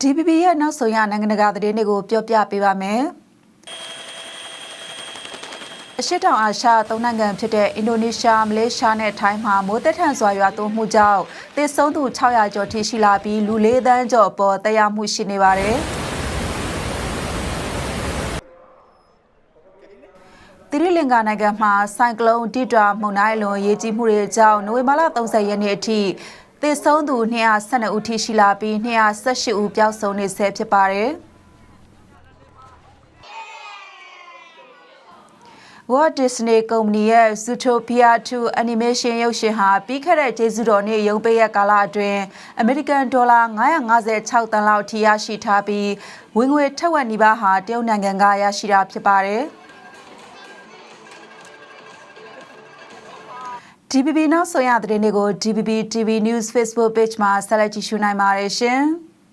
DPP ရဲ့နောက်ဆုံးရနိုင်ငံတကာသတင်းတွေကိုပြောပြပေးပါမယ်။အရှိတောင်အာရှသုံးနိုင်ငံဖြစ်တဲ့အင်ဒိုနီးရှားမလေးရှားနဲ့ထိုင်းမှာမိုးတက်ထန်စွာရွာသွန်းမှုကြောင့်သေဆုံးသူ600ကျော်ထိရှိလာပြီးလူ၄သန်းကျော်ပေါ်တက်ရောက်မှုရှိနေပါတယ်။တိရိလင်္ကာနိုင်ငံမှာဆိုင်ကလုန်းဒီတာမုန်တိုင်းလွန်ရေးကြီးမှုတွေကြောင့်နိုဝင်ဘာလ30ရက်နေ့အထိ သေဆုံးသူ212ဦးထိရှိလာပြီး218ဦးပျောက်ဆုံးနေဆဲဖြစ်ပါတယ်။ Walt Disney ကုမ္ပဏီရဲ့ Zootopia 2 Animation ရုပ်ရှင်ဟာပြီးခဲ့တဲ့ကျေးဇူးတော်နေ့ရုံးပိတ်ရက်ကာလအတွင်းအမေရိကန်ဒေါ်လာ956တန်လောက်ထိရရှိထားပြီးဝင်ငွေထက်ဝက်နီးပါးဟာတရုတ်နိုင်ငံကရရှိတာဖြစ်ပါတယ်။ DPP နောက်ဆုံးရသတင်းတွေကို DPP TV News Facebook Page မှာဆက်လက်ကြည့်ရှုနိုင်ပါတယ်ရှင်။